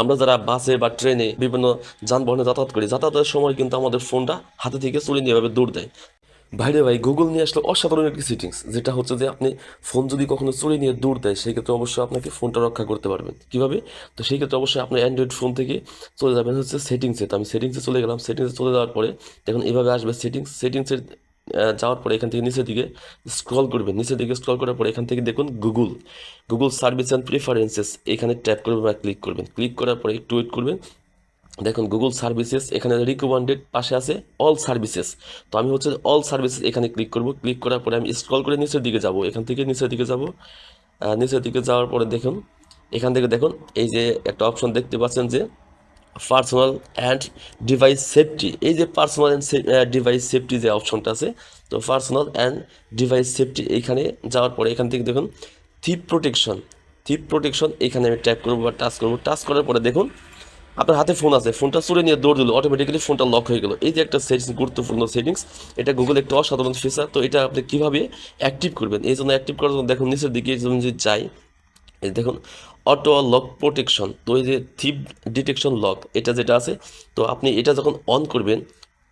আমরা যারা বাসে বা ট্রেনে বিভিন্ন যানবাহনে যাতায়াত করি, যাতায়াতের সময় কিন্তু আমাদের ফোনটা হাতে থেকে চুরি নিয়ে এভাবে দৌড় দেয়। বাইরে ভাই গুগল নিয়ে আসলে অসাধারণ একটি সেটিংস যেটা হচ্ছে যে আপনি ফোন যদি কখনো চুরি নিয়ে দূর দেয়, সেই ক্ষেত্রে অবশ্যই আপনাকে ফোনটা রক্ষা করতে পারবেন। কীভাবে? তো সেই ক্ষেত্রে অবশ্যই আপনার অ্যান্ড্রয়েড ফোন থেকে চলে যাবেন হচ্ছে সেটিংসে তো আমি সেটিংসে চলে গেলাম। সেটিংসে চলে যাওয়ার পরে দেখুন, এভাবে আসবে সেটিংস সেটিংসের যাওয়ার পরে এখান থেকে নিচের দিকে স্ক্রল করবেন। নিচের দিকে স্ক্রল করার পরে এখান থেকে দেখুন Google Google service and preferences এখানে ট্যাপ করবেন বা ক্লিক করবেন। ক্লিক করার পরে একটু ওয়েট করবেন। দেখুন গুগল সার্ভিসেস এখানে রিকমেন্ডেড পাশে আছে অল সার্ভিসেস তো আমি হচ্ছে অল সার্ভিসেস এখানে ক্লিক করব। ক্লিক করার পরে আমি স্ক্রল করে নিচের দিকে যাব। এখান থেকে নিচের দিকে যাব। নিচের দিকে যাওয়ার পরে দেখুন, এখান থেকে দেখুন, এই যে একটা অপশন দেখতে পাচ্ছেন যে পার্সোনাল অ্যান্ড ডিভাইস সেফটি এই যে পার্সোনাল অ্যান্ড ডিভাইস সেফটি যে অপশনটা আছে, তো পার্সোনাল অ্যান্ড ডিভাইস সেফটি এইখানে যাওয়ার পরে, এখান থেকে দেখুন থিপ প্রোটেকশন থিপ প্রোটেকশন এখানে আমি ট্যাপ করব বা টাচ করব। টাচ করার পরে দেখুন, আপনার হাতে ফোন আছে। ফোনটা চুরে নিয়ে দৌড় দিল অটোমেটিক্যালি ফোনটা লক হয়ে গেল। এই যে একটা সেটিংস গুরুত্বপূর্ণ সেটিংস এটা গুগল একটা অসাধারণ ফিচার তো এটা আপনি কীভাবে অ্যাক্টিভ করবেন? এই জন্য অ্যাক্টিভ করার জন্য দেখুন, নিচের দিকে যদি যাই এই দেখুন অটো লক প্রোটেকশন তো এই যে থিপ ডিটেকশন লক এটা যেটা আছে, তো আপনি এটা যখন অন করবেন,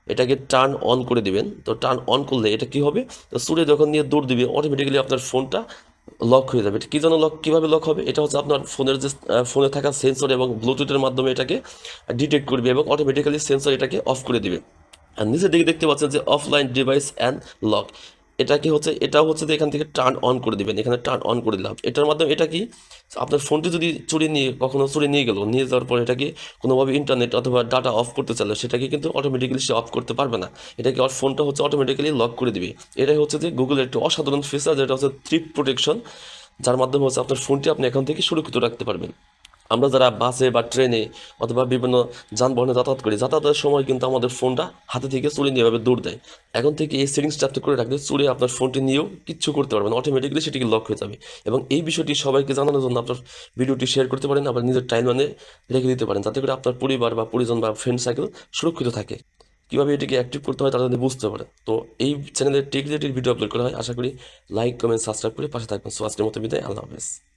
এটাকে টার্ন অন করে দিবেন, তো টার্ন অন করলে এটা কি হবে? তো সুরে যখন নিয়ে দৌড় দিবে অটোমেটিক্যালি আপনার ফোনটা লক হয়ে যাবে। কী জন্য লক কীভাবে লক হবে? এটা হচ্ছে আপনার ফোনের যে ফোনে থাকা সেন্সর এবং ব্লুটুথের মাধ্যমে এটাকে ডিটেক্ট করবে এবং অটোমেটিক্যালি সেন্সর এটাকে অফ করে দিবে। আর নিচের দিকে দেখতে পাচ্ছেন যে অফলাইন ডিভাইস অ্যান্ড লক এটা কি হচ্ছে? এটাও হচ্ছে যে এখান থেকে টার্ন অন করে দিবেন। এখানে টার্ন অন করে দিলাম। এটার মাধ্যমে এটা কি? আপনার ফোনটি যদি চুরি নিয়ে, কখনো চুরি নিয়ে গেল, নিয়ে যাওয়ার পর এটাকে কোনোভাবে ইন্টারনেট অথবা ডাটা অফ করতে চাইলে, সেটাকে কিন্তু অটোমেটিক্যালি সে অফ করতে পারবে না। এটাকে ওর ফোনটা হচ্ছে অটোমেটিক্যালি লক করে দিবে। এটাই হচ্ছে যে গুগলের একটি অসাধারণ ফিচার যেটা হচ্ছে থ্রিপ প্রোটেকশন যার মাধ্যমে হচ্ছে আপনার ফোনটি আপনি এখান থেকে সুরক্ষিত রাখতে পারবেন। আমরা যারা বাসে বা ট্রেনে অথবা বিভিন্ন যানবাহনে যাতায়াত করি, যাতায়াতের সময় কিন্তু আমাদের ফোনটা হাতে থেকে চুরি নিয়ে দৌড় দেয়। এখন থেকে এই সেটিংসটা আপনি করে রাখলে চুরি আপনার ফোনটি নিয়েও কিচ্ছু করতে পারবেন অটোমেটিক্যালি সেটিকে লক হয়ে যাবে এবং এই বিষয়টি সবাইকে জানানোর জন্য আপনার ভিডিওটি শেয়ার করতে পারেন আবার নিজের টাইম মানে রেখে দিতে পারেন যাতে করে আপনার পরিবার বা পরিজন বা ফ্রেন্ড সার্কেল সুরক্ষিত থাকে। কীভাবে এটিকে অ্যাক্টিভ করতে হয় তারা যদি বুঝতে পারে। তো এই চ্যানেলে টেক রিলেটেড ভিডিও আপলোড করা হয়। আশা করি লাইক কমেন্ট সাবস্ক্রাইব করে পাশে থাকবেন। সো আজকের মতো বিদায়। আল্লাহ হাফেজ।